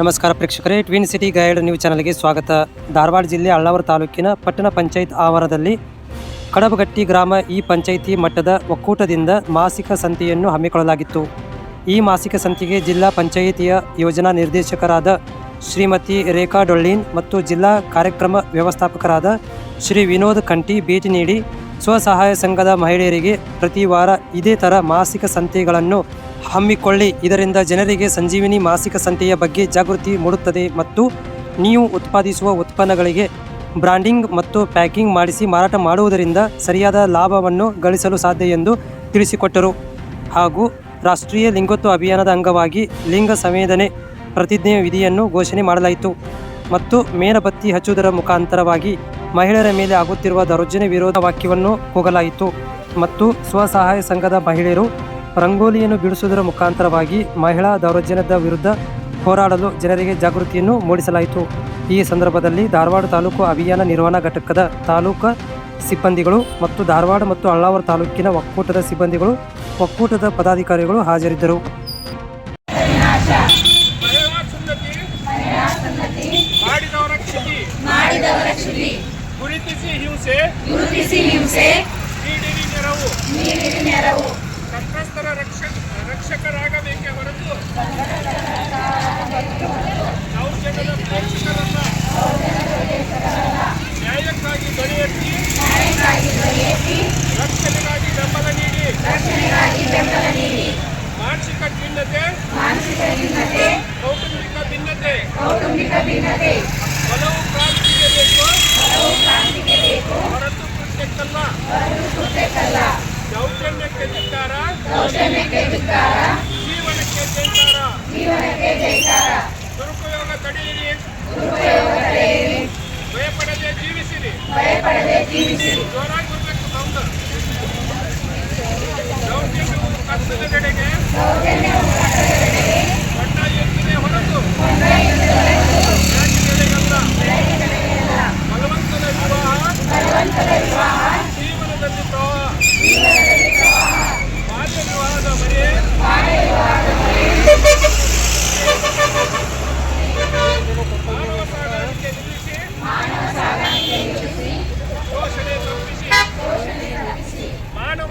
ನಮಸ್ಕಾರ ಪ್ರೇಕ್ಷಕರೇ twin city guide news ಚಾನಲ್ಗೆ ಸ್ವಾಗತ. ಧಾರವಾಡ ಜಿಲ್ಲೆ ಅಳ್ಳಾವರ ತಾಲೂಕಿನ ಪಟ್ಟಣ ಪಂಚಾಯತ್ ಆವರಣದಲ್ಲಿ ಕಡಬಗಟ್ಟಿ ಗ್ರಾಮ ಈ ಪಂಚಾಯಿತಿ ಮಟ್ಟದ ಒಕ್ಕೂಟದಿಂದ ಮಾಸಿಕ ಸಂತೆಯನ್ನು ಹಮ್ಮಿಕೊಳ್ಳಲಾಗಿತ್ತು. ಈ ಮಾಸಿಕ ಸಂತೆಗೆ ಜಿಲ್ಲಾ ಪಂಚಾಯಿತಿಯ ಯೋಜನಾ ನಿರ್ದೇಶಕರಾದ ಶ್ರೀಮತಿ ರೇಖಾ ಡೊಳ್ಳಿನ್ ಮತ್ತು ಜಿಲ್ಲಾ ಕಾರ್ಯಕ್ರಮ ವ್ಯವಸ್ಥಾಪಕರಾದ ಶ್ರೀ ವಿನೋದ್ ಕಂಟಿ ಭೇಟಿ ನೀಡಿ ಸ್ವಸಹಾಯ ಸಂಘದ ಮಹಿಳೆಯರಿಗೆ ಪ್ರತಿ ವಾರ ಇದೇ ಥರ ಮಾಸಿಕ ಸಂತೆಗಳನ್ನು ಹಮ್ಮಿಕೊಳ್ಳಿ. ಇದರಿಂದ ಜನರಿಗೆ ಸಂಜೀವಿನಿ ಮಾಸಿಕ ಸಂತೆಯ ಬಗ್ಗೆ ಜಾಗೃತಿ ಮೂಡುತ್ತದೆ ಮತ್ತು ನೀವು ಉತ್ಪಾದಿಸುವ ಉತ್ಪನ್ನಗಳಿಗೆ ಬ್ರಾಂಡಿಂಗ್ ಮತ್ತು ಪ್ಯಾಕಿಂಗ್ ಮಾಡಿಸಿ ಮಾರಾಟ ಮಾಡುವುದರಿಂದ ಸರಿಯಾದ ಲಾಭವನ್ನು ಗಳಿಸಲು ಸಾಧ್ಯ ಎಂದು ತಿಳಿಸಿಕೊಟ್ಟರು. ಹಾಗೂ ರಾಷ್ಟ್ರೀಯ ಲಿಂಗತ್ವ ಅಭಿಯಾನದ ಅಂಗವಾಗಿ ಲಿಂಗ ಸಂವೇದನೆ ಪ್ರತಿಜ್ಞೆ ವಿಧಿಯನ್ನು ಘೋಷಣೆ ಮಾಡಲಾಯಿತು ಮತ್ತು ಮೇಣಬತ್ತಿ ಹಚ್ಚುವುದರ ಮುಖಾಂತರವಾಗಿ ಮಹಿಳೆಯರ ಮೇಲೆ ಆಗುತ್ತಿರುವ ದೌರ್ಜನ್ಯ ವಿರೋಧ ವಾಕ್ಯವನ್ನು ಹೋಗಲಾಯಿತು ಮತ್ತು ಸ್ವಸಹಾಯ ಸಂಘದ ಮಹಿಳೆಯರು ರಂಗೋಲಿಯನ್ನು ಬಿಡಿಸುವುದರ ಮುಖಾಂತರವಾಗಿ ಮಹಿಳಾ ದೌರ್ಜನ್ಯದ ವಿರುದ್ಧ ಹೋರಾಡಲು ಜನರಿಗೆ ಜಾಗೃತಿಯನ್ನು ಮೂಡಿಸಲಾಯಿತು. ಈ ಸಂದರ್ಭದಲ್ಲಿ ಧಾರವಾಡ ತಾಲೂಕು ಅಭಿಯಾನ ನಿರ್ವಹಣಾ ಘಟಕದ ತಾಲೂಕು ಸಿಬ್ಬಂದಿಗಳು ಮತ್ತು ಧಾರವಾಡ ಮತ್ತು ಅಳ್ಳಾವರ ತಾಲೂಕಿನ ಒಕ್ಕೂಟದ ಸಿಬ್ಬಂದಿಗಳು ಒಕ್ಕೂಟದ ಪದಾಧಿಕಾರಿಗಳು ಹಾಜರಿದ್ದರು. ಗುರುತಿಸಿ ಹಿಂಸೆ. ಗುರುತಿಸಿ ಹಿಂಸೆ ದೌರ್ಜನ್ಯಕ್ಕೆ ಧಿಕ್ಕಾರ ಜೀವನಕ್ಕೆ ಜೈಕಾರ. ಜೀವನಕ್ಕೆ ಜೈಕಾರ. ದುರುಪಯೋಗ ತಡೆಯಿರಿ. ದುರುಪಯೋಗ ತಡೆಯಿರಿ. ಭಯಪಡದೆ ಜೀವಿಸಿರಿ. ಭಯಪಡದೆ ಜೀವಿಸಿರಿ. ಜೋರಾಗಿ ಬರಬೇಕು ಸೌಂಡ್ ದೌರ್ಜನ್ಯವು ಕಷ್ಟದ ಕಡೆಗೆ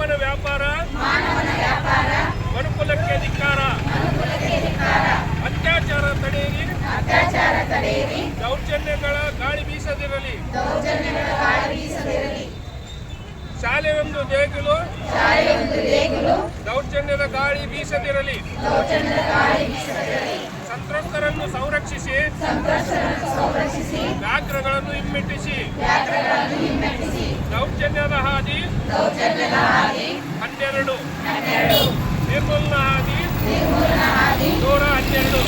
ಮಾನವನ ವ್ಯಾಪಾರ. ಮನುಕುಲಕ್ಕೆ ಧಿಕ್ಕಾರ. ಅತ್ಯಾಚಾರ ತಡೆಯಿರಿ. ಅತ್ಯಾಚಾರ ತಡೆಯಿರಿ ದೌರ್ಜನ್ಯಗಳ ಗಾಳಿ ಬೀಸದಿರಲಿ. ದೌರ್ಜನ್ಯಗಳ ಗಾಳಿ ಬೀಸದಿರಲಿ ಶಾಲೆಯೊಂದು ದೇಗುಲು. ಶಾಲೆಯೊಂದು ದೇಗುಲು ದೌರ್ಜನ್ಯದ ಗಾಳಿ ಬೀಸದಿರಲಿ. ದೌರ್ಜನ್ಯದ ಗಾಳಿ ಬೀಸದಿರಲಿ ಸಂತ್ರಸ್ತರನ್ನು ಸಂರಕ್ಷಿಸಿ. ಸಂತ್ರಸ್ತರನ್ನು ಸಂರಕ್ಷಿಸಿ ವ್ಯಾಘ್ರಗಳನ್ನು ಹಿಮ್ಮೆಟ್ಟಿಸಿ ವ್ಯಾಘ್ರಗಳನ್ನು ಹಿಮ್ಮೆಟ್ಟಿಸಿ. దౌర్జన్యదహాది దౌర్జన్యదహాది హండ్రెడు హండ్రెడు నిర్మూలనహాది నిర్మూలనహాది దూర హండ్రెడు